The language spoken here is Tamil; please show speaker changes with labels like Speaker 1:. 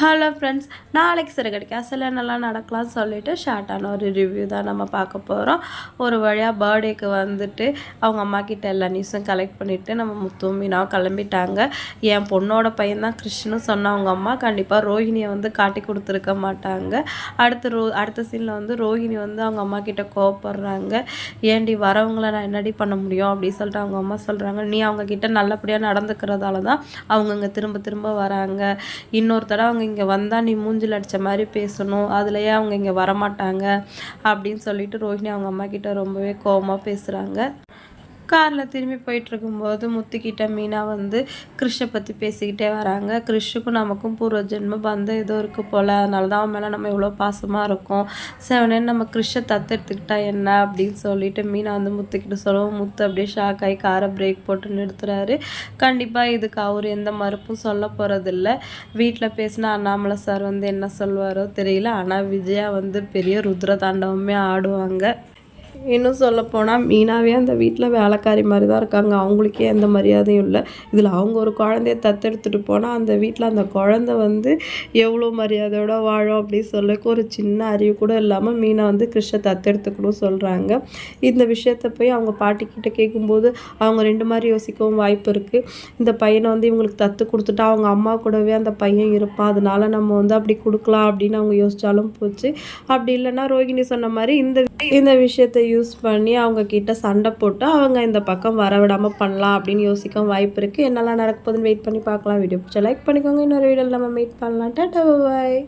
Speaker 1: ஹலோ ஃப்ரெண்ட்ஸ் நாளைக்கு சிறுகடிக்கு சில நல்லா நடக்கலாம்னு சொல்லிட்டு ஷார்ட்டான ஒரு ரிவ்யூ தான் நம்ம பார்க்க போகிறோம் ஒரு வழியாக பர்த்டேக்கு வந்துட்டு அவங்க அம்மா கிட்ட எல்லா நியூஸும் கலெக்ட் பண்ணிவிட்டு நம்ம முத்து மீனாவும் கிளம்பிட்டாங்க. என் பொண்ணோட பையன் தான் கிருஷ்ணு சொன்ன அவங்க அம்மா கண்டிப்பாக ரோஹிணியை வந்து காட்டி கொடுத்துருக்க மாட்டாங்க. அடுத்த ரோ அடுத்த சீனில் வந்து ரோஹிணி வந்து அவங்க அம்மா கிட்ட கோவப்படுறாங்க. ஏண்டி வரவங்கள நான் என்னடி பண்ண முடியும் அப்படின்னு சொல்லிட்டு அவங்க அம்மா சொல்கிறாங்க நீ அவங்க கிட்ட நல்லபடியாக நடந்துக்கிறதால தான் அவங்க இங்கே திரும்ப திரும்ப வராங்க. இன்னொரு தடவை அவங்க இங்கே வந்தால் நீ மூஞ்சில் அடித்த மாதிரி பேசணும். அதுலேயே அவங்க இங்கே வரமாட்டாங்க. அப்படின்னு சொல்லிட்டு ரோஹிணி அவங்க அம்மா கிட்ட ரொம்பவே கோபமாக பேசுகிறாங்க காரில் திரும்பி போயிட்டுருக்கும்போது முத்துக்கிட்ட மீனா வந்து கிறிஷை பற்றி பேசிக்கிட்டே வராங்க. கிறிஷுக்கும் நமக்கும் பூர்வ ஜென்ம பந்தம் ஏதோ இருக்குது போல். அதனால தான் அவன் மேலே நம்ம எவ்வளோ பாசமாக இருக்கோம். செவனே நம்ம கிறிஷை தத்தெடுத்துக்கிட்டா என்ன அப்படின்னு சொல்லிட்டு மீனா வந்து முத்துக்கிட்ட சொல்லவும் முத்து அப்படியே ஷாக் ஆகி காரை பிரேக் போட்டு நிறுத்துறாரு. கண்டிப்பாக இதுக்கு அவர் எந்த மறுப்பும் சொல்ல போகிறதில்ல வீட்டில் பேசினா அண்ணாமலை சார் வந்து என்ன சொல்வாரோ தெரியல. ஆனால் விஜயா வந்து பெரிய ருத்ர தாண்டவமே ஆடுவாங்க. இன்னும் சொல்லப்போனால் மீனாவே அந்த வீட்டில் வேலைக்காரி மாதிரி தான் இருக்காங்க. அவங்களுக்கே எந்த மரியாதையும் இல்லை. இதில் அவங்க ஒரு குழந்தைய தத்தெடுத்துட்டு போனால் அந்த வீட்டில் அந்த குழந்தை வந்து எவ்வளோ மரியாதையோட வாழும் அப்படின்னு சொல்லக்கு ஒரு சின்ன அறிவு கூட இல்லாமல் மீனை வந்து கிருஷ்ண தத்தெடுத்துக்கணும் சொல்கிறாங்க இந்த விஷயத்த போய் அவங்க பாட்டிக்கிட்ட கேட்கும்போது அவங்க ரெண்டு மாதிரி யோசிக்கவும் வாய்ப்பு இருக்குது இந்த பையனை வந்து இவங்களுக்கு தத்து கொடுத்துட்டா அவங்க அம்மா கூடவே அந்த பையன் இருப்பான். அதனால நம்ம வந்து அப்படி கொடுக்கலாம் அப்படின்னு அவங்க யோசித்தாலும் போச்சு. அப்படி இல்லைன்னா ரோகிணி சொன்ன மாதிரி இந்த இந்த விஷயத்தை யூஸ் பண்ணி அவங்க கிட்ட சண்டை போட்டு அவங்க இந்த பக்கம் வர விடாமல் பண்ணலாம் அப்படின்னு யோசிக்க வாய்ப்பு இருக்குது என்னெல்லாம் நடக்க போகுதுன்னு வெயிட் பண்ணி பார்க்கலாம். வீடியோ பிடிச்சா லைக் பண்ணிக்கோங்க. இன்னொரு வீடியோவில் நம்ம மீட் பண்ணலாம். டாட்டா பாய்